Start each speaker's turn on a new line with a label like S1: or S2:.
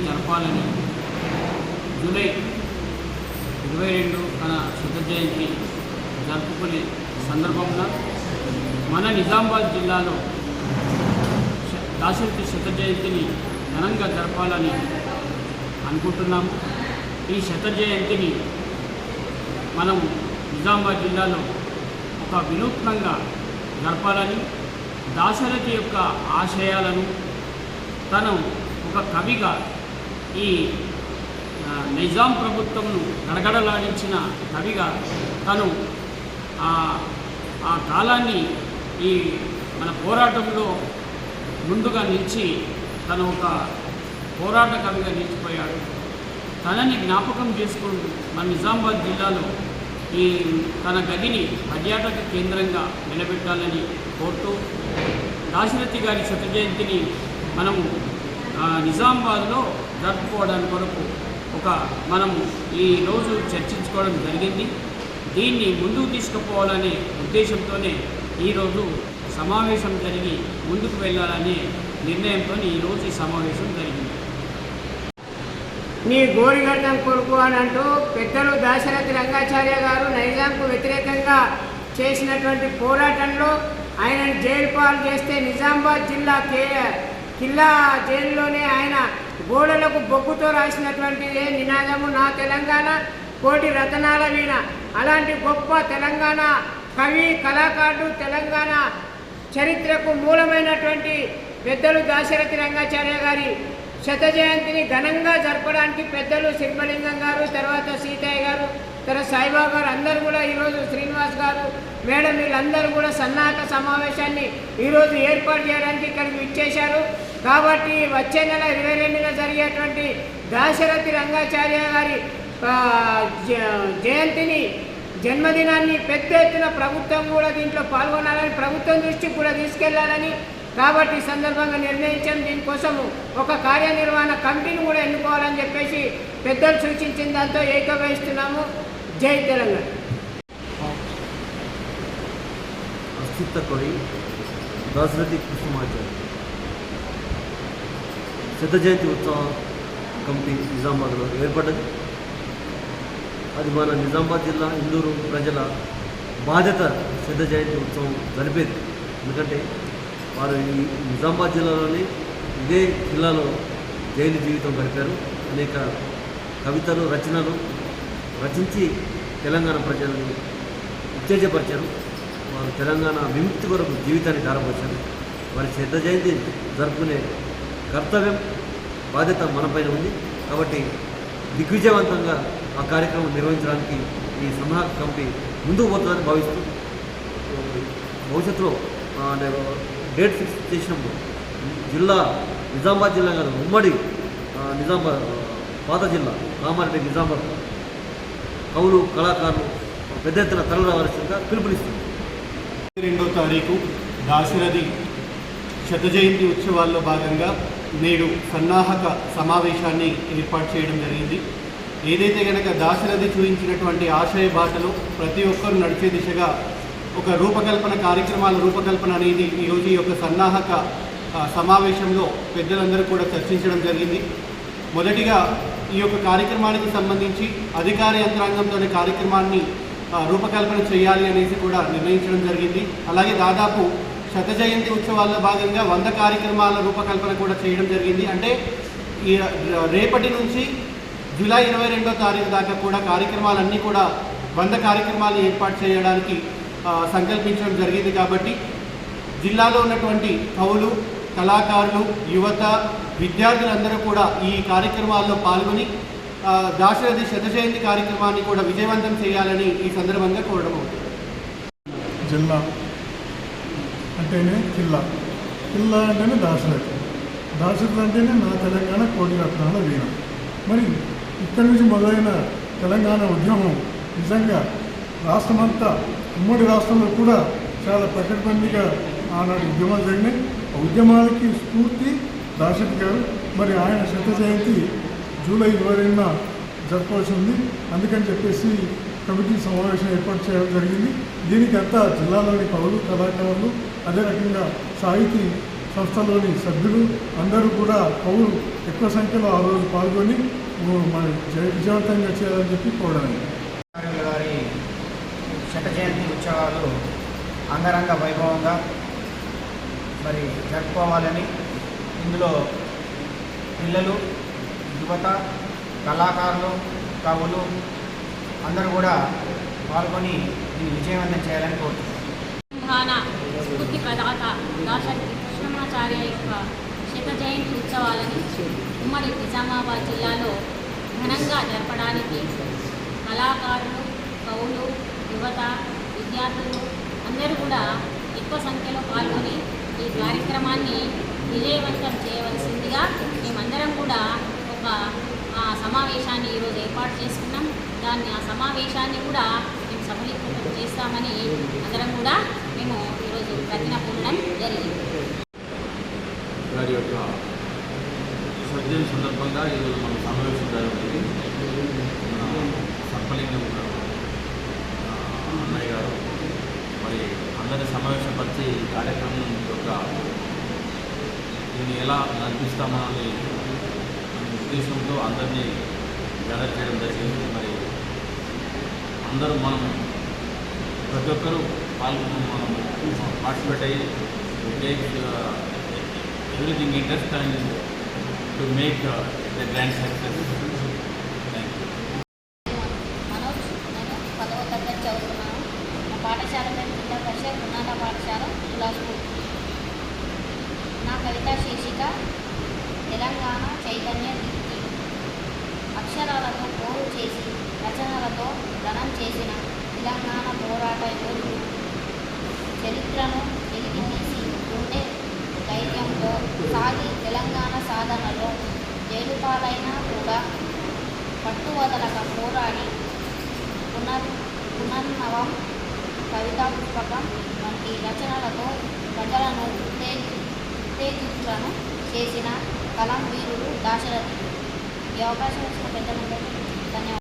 S1: జరపాలని జూలై ఇరవై రెండు మన శుద్ధ జయంతి జరుపుకునే సందర్భంలో మన నిజామాబాద్ జిల్లాలో శ- దాశరథి శత జయంతిని ఘనంగా జరపాలని అనుకుంటున్నాము. ఈ శత జయంతిని మనం నిజామాబాద్ జిల్లాలో ఒక వినూత్నంగా జరపాలని దాశరథి యొక్క ఆశయాలను తను ఒక కవిగా ఈ నిజాం ప్రభుత్వంను గడగడలాడించిన కవిగా తను ఆ ఆ కాలాన్ని ఈ మన పోరాటంలో ముందుగా నిలిచి తను ఒక పోరాట కవిగా నిలిచిపోయాడు. తనని జ్ఞాపకం చేసుకుంటూ మన నిజామాబాద్ జిల్లాలో ఈ తన గదిని పర్యాటక కేంద్రంగా నిలబెట్టాలని కోరుతూ దాశరథి గారి శత జయంతిని మనము నిజామాబాద్లో జరుపుకోవడానికి కొరకు ఒక మనం ఈరోజు చర్చించుకోవడం జరిగింది. దీన్ని ముందుకు తీసుకుపోవాలనే ఉద్దేశంతోనే ఈరోజు సమావేశం జరిగి ముందుకు వెళ్ళాలనే నిర్ణయంతో ఈరోజు ఈ సమావేశం జరిగింది.
S2: నీ గోరిగడ్డం కొడుకు అని అంటూ పెద్దలు దాశరథి రంగాచార్య గారు నైజాంకు వ్యతిరేకంగా చేసినటువంటి పోరాటంలో ఆయన జైలు పాలు చేస్తే నిజామాబాద్ జిల్లా కే కిల్లా జైల్లోనే ఆయన గోడలకు బొగ్గుతో రాసినటువంటి ఏ నినాదము నా తెలంగాణ కోటి రతనాల వీణ. అలాంటి గొప్ప తెలంగాణ కవి కళాకారుడు తెలంగాణ చరిత్రకు మూలమైనటువంటి పెద్దలు దాశరథి రంగాచార్య గారి శత జయంతిని ఘనంగా జరపడానికి పెద్దలు సింహలింగం గారు తర్వాత సీతయ్య గారు తర్వాత సాయిబాబు గారు అందరూ కూడా ఈరోజు శ్రీనివాస్ గారు మేడం వీళ్ళందరూ కూడా సన్నాహక సమావేశాన్ని ఈరోజు ఏర్పాటు చేయడానికి ఇక్కడికి ఇచ్చేశారు కాబట్టి వచ్చే నెల ఇరవై రెండున జరిగేటువంటి దాశరథి రంగాచార్య గారి జ- జయంతిని జన్మదినాన్ని పెద్ద ఎత్తున ప్రభుత్వం కూడా దీంట్లో పాల్గొనాలని ప్రభుత్వం దృష్టికి కూడా తీసుకెళ్ళాలని కాబట్టి ఈ సందర్భంగా నిర్ణయించాం. దీనికోసం ఒక కార్యనిర్వహణ కమిటీని కూడా ఎన్నుకోవాలని చెప్పేసి పెద్దలు సూచించిన దాంతో ఏకీభవిస్తున్నాము. జై తెలంగాణ.
S3: అస్తిత్వ కవి కృష్ణమాచార్య. శత జయంతి ఉత్సవం కమిటీ నిజామాబాద్లో ఏర్పడ్డది. అది మన నిజామాబాద్ జిల్లా ఇందూరు ప్రజల బాధ్యత శత జయంతి ఉత్సవం జరిపేది. ఎందుకంటే వారు ఈ నిజామాబాద్ జిల్లాలోని ఇదే జిల్లాలో జైలు జీవితం గడిపారు. అనేక కవితలు రచనలు రచించి తెలంగాణ ప్రజలను ఉత్తేజపరిచారు. వారు తెలంగాణ విముక్తి కొరకు జీవితాన్ని ధారపోశారు వారి శ్రద్ధ జయంతి జరుపుకునే కర్తవ్యం బాధ్యత మనపైన ఉంది. కాబట్టి దిగ్విజయవంతంగా ఆ కార్యక్రమం నిర్వహించడానికి ఈ సన్నాహక కమిటీ ముందుకు పోతుందని భావిస్తూ భవిష్యత్తులో అంటే డేట్ ఫిక్స్ చేసినప్పుడు జిల్లా నిజామాబాద్ జిల్లా కాదు ఉమ్మడి నిజామాబాద్ పాత జిల్లా కామారెడ్డి నిజామాబాద్ కవులు కళాకారులు పెద్ద ఎత్తున తరలిరావాల్సిందిగా పిలుపునిస్తుంది.
S4: రెండో తారీఖు దాశరథి శత జయంతి ఉత్సవాల్లో భాగంగా నేడు సన్నాహక సమావేశాన్ని ఏర్పాటు చేయడం జరిగింది. ఏదైతే కనుక దాశరథి చూపించినటువంటి ఆశయ బాటలో ప్రతి ఒక్కరు నడిచే దిశగా ఒక రూపకల్పన కార్యక్రమాల రూపకల్పన అనేది ఈరోజు ఈ యొక్క సన్నాహక సమావేశంలో పెద్దలందరూ కూడా చర్చించడం జరిగింది. మొదటిగా ఈ యొక్క కార్యక్రమానికి సంబంధించి అధికార యంత్రాంగంతో కార్యక్రమాన్ని రూపకల్పన చేయాలి అనేసి కూడా నిర్ణయించడం జరిగింది. అలాగే దాదాపు శత జయంతి ఉత్సవాల్లో భాగంగా వంద కార్యక్రమాల రూపకల్పన కూడా చేయడం జరిగింది. అంటే ఈ రేపటి నుంచి జూలై ఇరవై రెండో తారీఖు దాకా కూడా కార్యక్రమాలన్నీ కూడా వంద కార్యక్రమాలు ఏర్పాటు చేయడానికి సంకల్పించడం జరిగింది కాబట్టి జిల్లాలో ఉన్నటువంటి కవులు కళాకారులు యువత విద్యార్థులందరూ కూడా ఈ కార్యక్రమాల్లో పాల్గొని దాశరథి శత జయంతి కార్యక్రమాన్ని కూడా విజయవంతం చేయాలని ఈ సందర్భంగా కోరడం అవుతుంది.
S5: జిల్లా అంటేనే కిల్లా. కిల్లా అంటేనే దాశరథి దాశరథి అంటేనే నా తెలంగాణ కోటి రత్నాల వీణ. మరి ఇక్కడి నుంచి మొదలైన తెలంగాణ ఉద్యమం నిజంగా రాష్ట్రమంతా ఉమ్మడి రాష్ట్రంలో కూడా చాలా పకడ్బందీగా ఆనాడు ఉద్యమాలు జరిగినాయి. ఆ ఉద్యమాలకి స్ఫూర్తి దాశరథి గారు. మరి ఆయన శత జయంతి జూలై ఇరవై రెండున జరపవలసి ఉంది. అందుకని చెప్పేసి కమిటీ సమావేశం ఏర్పాటు చేయడం జరిగింది. దీనికి అంతా జిల్లాలోని కవులు కళాకారులు అదే రకంగా సాహితీ సంస్థలోని సభ్యులు అందరూ కూడా కవులు ఎక్కువ సంఖ్యలో ఆ రోజు పాల్గొని మన విజయవంతంగా చేయాలని చెప్పి కోరడానికి
S6: గారి శత జయంతి ఉత్సవాలు అంగరంగ వైభవంగా మరి జరుపుకోవాలని ఇందులో పిల్లలు యువత కళాకారులు కవులు అందరూ కూడా పాల్గొని దీన్ని విజయవంతం చేయాలని కోరుతున్నాను
S7: కృష్ణమాచార్య యొక్క శత జయంతి ఉత్సవాలను ఉమ్మడి నిజామాబాద్ జిల్లాలో ఘనంగా జరపడానికి కళాకారులు కవులు యువత విద్యార్థులు అందరూ కూడా ఎక్కువ సంఖ్యలో పాల్గొని ఈ కార్యక్రమాన్ని విజయవంతం చేయవలసిందిగా మేమందరం కూడా ఒక సమావేశాన్ని ఈరోజు ఏర్పాటు చేసుకున్నాం. దాన్ని ఆ సమావేశాన్ని కూడా మేము సఫలీకృతం చేస్తామని అందరం కూడా మేము ఈరోజు ప్రతిన పొందడం జరిగింది.
S8: యొక్క సర్జరీ సందర్భంగా ఈరోజు మనం సమావేశం జరుగుతుంది. సర్పలింగం అన్నయ్య గారు మరి అందరి సమావేశపరిచి ఈ కార్యక్రమం యొక్క దీన్ని ఎలా నడిపిస్తామని ఉద్దేశంతో అందరినీ గ్యాదర్ చేయడం జరిగింది. మరి అందరూ మనం ప్రతి ఒక్కరూ పాల్గొని మనం పార్టిసిపేట్ అయ్యి take everything interest and to make the grand success
S7: నేను పదవ తరగతి చదువుతున్నాను. పాఠశాల పేరు జిల్లా పరిషత్ ఉన్నత పాఠశాల ఉల్లాస్పూర్ నా కవితా శీర్షిక తెలంగాణ చైతన్య దీప్తి. అక్షరాలతో పోరు చేసి రచనలతో ఘనం చేసిన తెలంగాణ పోరాట యోధుడు. చరిత్రను వెలికి తీసి ఉండే ధైర్యంతో సాగి తెలంగాణ సాధనలో జైలుపాలైనా కూడా పట్టువదలక పోరాడి పునర్ పునర్నవం కవితా పుస్తకం వంటి రచనలతో ప్రజలను ఉత్తేజ ఉత్తేజితులను చేసిన కలం వీరుడు దాశరథి ఈ అవకాశం ఇచ్చిన పెద్దలందరికీ ధన్యవాదాలు.